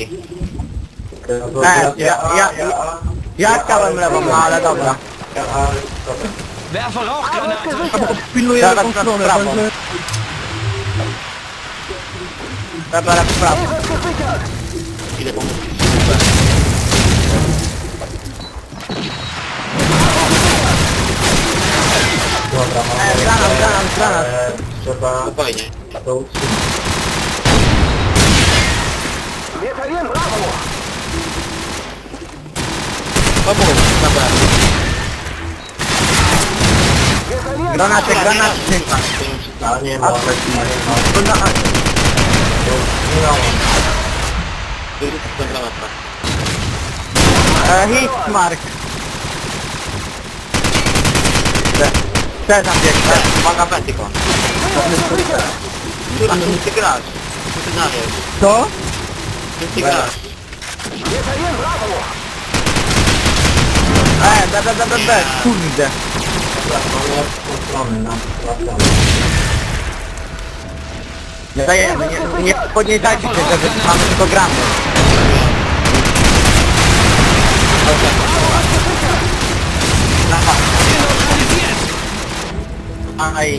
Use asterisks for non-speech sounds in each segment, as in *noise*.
E, ja, ja, ja, ja chciałem lewą, no ale dobra. Werfe Rauchgranate. Pilnuję Zaraz lewą na stronę, prawo. także... Dobra, lewo, prawo. Idę pomóc. E, granat, granat, granat. Trzeba Spokojnie. to utrzymać. Pomóż, dobra. Granaty, granaty. A nie ma, A, nie ma. To jest ten granata. E, Hitmark. Chcę tam biegnę. Uwaga, Vertigo. Która, czym ty grasz? Co ty znajdziesz? Co? Grasz? E, be, be, be, be, be, kurde. Strony, na na Nie dajemy, nie, nie podniecajcie się, że mamy tylko gramy. Aj,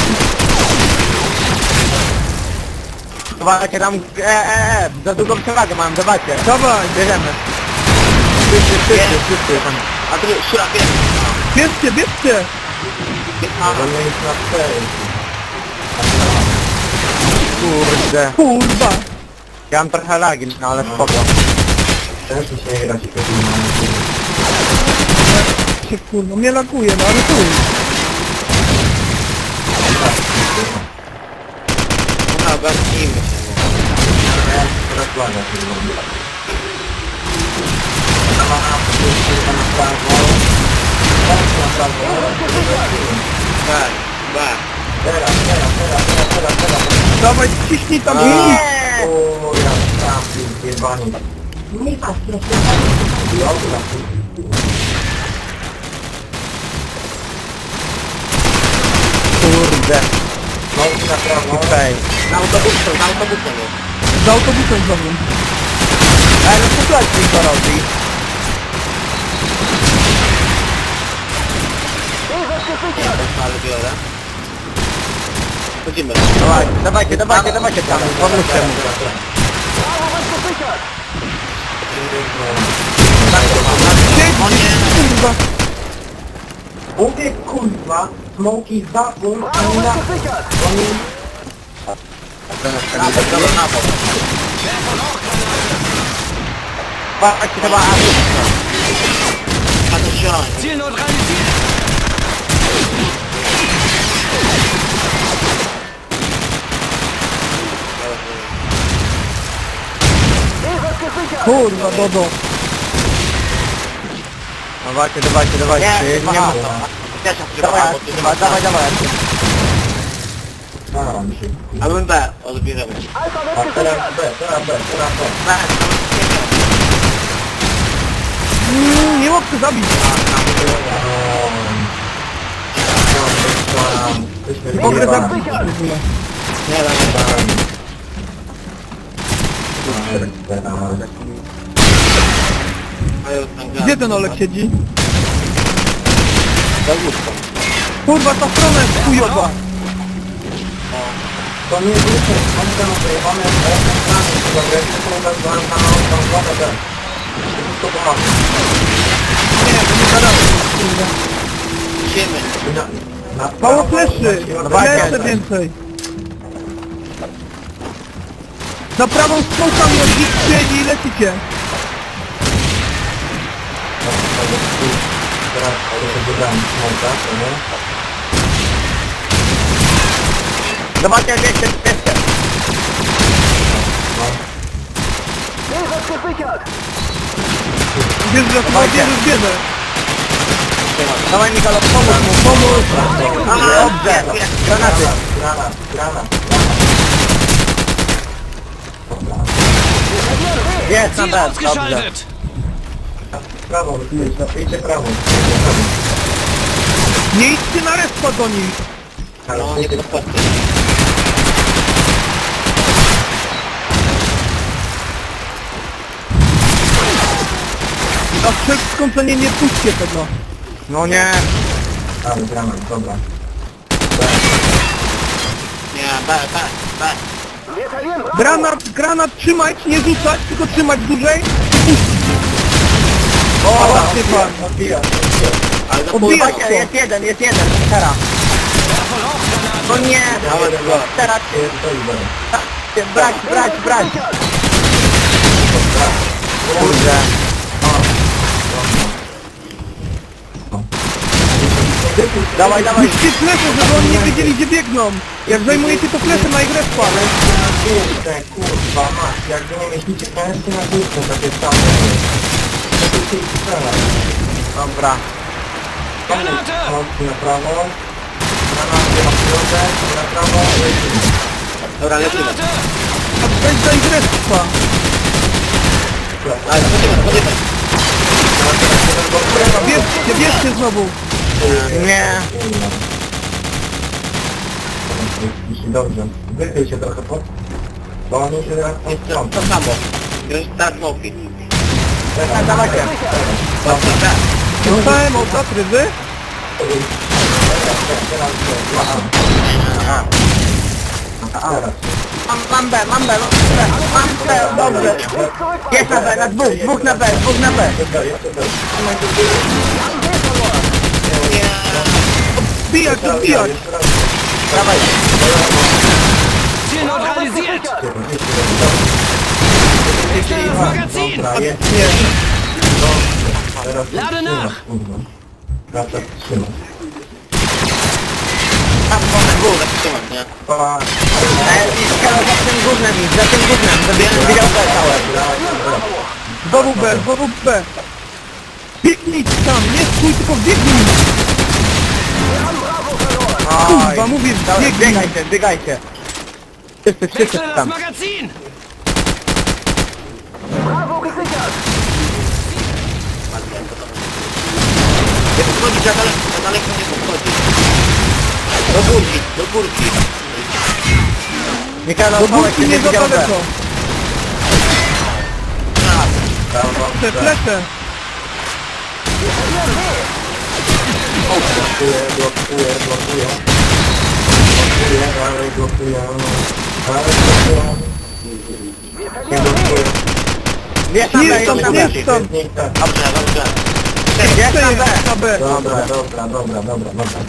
Zobaczcie tam, e, e, e, za długą przewagę mam, zobaczcie. Dawaj! Bierzemy. Wszyscy, wszyscy, wszyscy tam. A ty, szura, pies. Bierzcie, bierzcie! To nie jest na cztery. Kurde. Kurwa! Ja mam trochę lagi, no ale spoko. Też mi się i powinno. Się kurwa, mnie lakuje, no ale chuj. Dobra, zacznijmy się. Teraz plaga się robi. Na prawo. Na prawo. Tak, tak. Teraz, teraz, teraz, teraz, teraz, teraz. Dawaj, ciśnij tam! Nie! O, ja tam, jebani. Nie tak, Dobra. Kurde. No i na prawo. Okej. Na autobusem, na autobusem Za autobusem mną. Ale no słuchajcie, co robi. Ale biorę. Chodzimy. Dawajcie, dawajcie, dawajcie, dawajcie tam. Pomóżcie mu. Siedź, kurwa! Mówię kurwa, smoki za punkt, a nie na... Oni... Na bok, dobra, na bok. Patrzcie, chyba A to wziąć. Ziel neutralisiert. Kurwa, Dodo! Dawajcie, dawajcie, dawajcie. Nie, Nie, nie aha, ma. Ja się Dawaj, wgrywam, bo ty dawaj, dawaj, A my B, odbierzemy. A teraz B, teraz B, teraz B. B, Mm, nie łapkę zabić! Mogę zabić! nie wiem. Gdzie ten Olek siedzi? Za łódką. Kurwa, ta strona jest chujowa! To nie jest liczne, mamy tam wyjebane elektrony, dobre, to jest tam na tą wodę też. To pomaga. Nie, to nie kurwa. Idziemy. Na, na, Mało fleszy! Jeszcze więcej! Na prawą mnie siedzi i lecicie! Teraz to się wybrałem smoka, to nie? Zobaczcie, 200, 200. Bierz, ja chyba Dawajcie. bierzesz, bierze. Dawaj Mikalo, pomóż mu, pomóż. A, dobrze. Granaty. Granat, granat. Jest na B, dobrze. Prawo, idźcie prawo. Nie idźcie na respa do nich. No, nie podchodźcie. A przed skończeniem nie puśćcie tego. No nie. Ale granat, dobra. Nie, B, B, B. Granat, granat trzymać, nie rzucać, tylko trzymać dłużej. O, Właśnie pan. Odbija, Ale za Odbija pół się. Jest jeden, jest jeden, teraz. No nie, Dawaj teraz jest to idę. brać, brać, brać. Kurde. *laughs* Dawaj, dawaj. Puśćcie flesze, żeby oni nie wiedzieli gdzie biegną. Jak zajmujecie to flesze na ich respa. Kurde, kurwa, masz, jakby nie myślicie, to jest na górce takie same. To się strzela. Dobra. Chodź na prawo. Granaty na środek, na prawo. lecimy. Dobra, lecimy. Weź za ich respa. Ale chodzimy, chodzimy. Bierzcie, bierzcie znowu. Nie. Dobrze. Wychyl się trochę pod. Bo oni się teraz są. to samo. Już tak smoki. Tak, dawajcie. Dobrze, B. Dostałem od atryzy. Teraz. Mam, mam B, mam B, mam B, mam B, dobrze. Jest na B, na dwóch, dwóch na B, dwóch na B. Wbijać, odbijać. Dawaj. Ziel neutralisiert! Stell das Magazin! Nie. Teraz Lade nach! Wraca trzymać. Tam, na górę. Trzymać, nie? Skoro za tym gównem, idź, za tym żeby widział B całe. Znowu B, znowu B. Biegnij tam, nie stój, tylko biegnij. Mówię, Dobra, biegnij. biegajcie, biegajcie. Wszyscy, wszyscy Wechsle das tam. Magazin! Nie podchodzić za daleko, za daleko nie podchodzić. Do górki, do górki. Mikalo, Do Tomek górki nie nie za widział daleko. Tak. Te flesze. Blokuje, blokuje, blokuje. Blokuje, dalej blokuje. Dalej blokuje. Na B, jest na B. tak. Dobrze, dobrze. Jest na B. Na B. Dobra, dobra, dobra, dobra, dobra.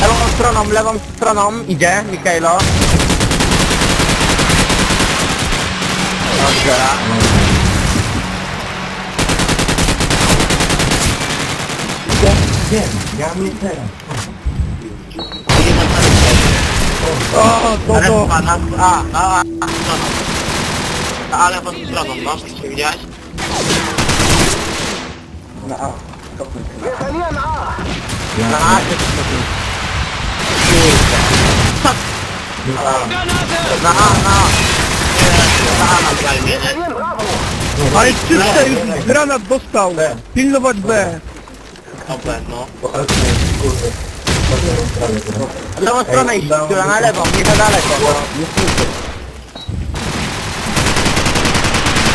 Lewą stroną, lewą stroną idzie, Mikaelo. Dobrze. Wiem, ja mnie teraz. Nie O, to Ale to. pana, a, a, a, stroną. Ale pod stroną, no, czy widziałeś? Na A. Na A się Na A. Granate! Na A, na A. A, na plajmie, nie? Ale czyste już granat dostał. Pilnować B. Dobra, no. Kurde. Chodźmy w. W lewą stronę iść, która na lewą, nie za daleko.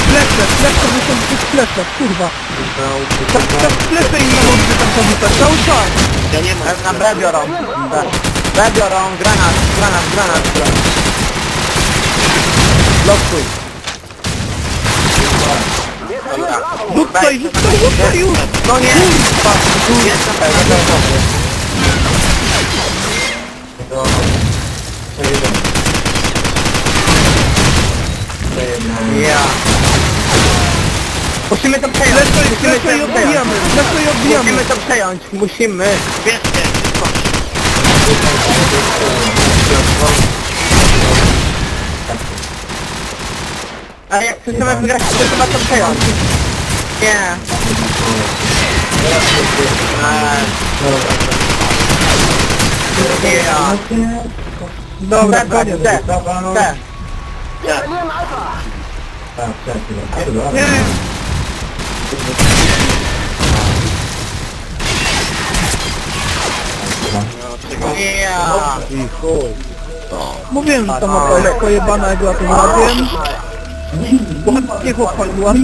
Flesze, flesze, muszą być flesze, kurwa. Tak, tak flesze im na nocy tam porzucać, cały czas. Ja nie mam. Na B biorą. B. B biorą, granat, granat, granat. Blokuj. Dobra. Rzucaj, rzucaj, rzucaj już. No nie! Kurwa, jest na B, B, B. To... Przejedziemy. Przejedziemy. Ja. Musimy to przejąć, Flesze, musimy i to przejąć. odbijamy, flesze i odbijamy. Musimy to przejąć, musimy. A jak chcemy wygrać, to chyba to przejąć. Nie. Nie. Dobra, koniec. te, te. Ja. mówiłem, że mapa jest pojebana, jak ja to zrobiłem. วันี่พวกคนรวม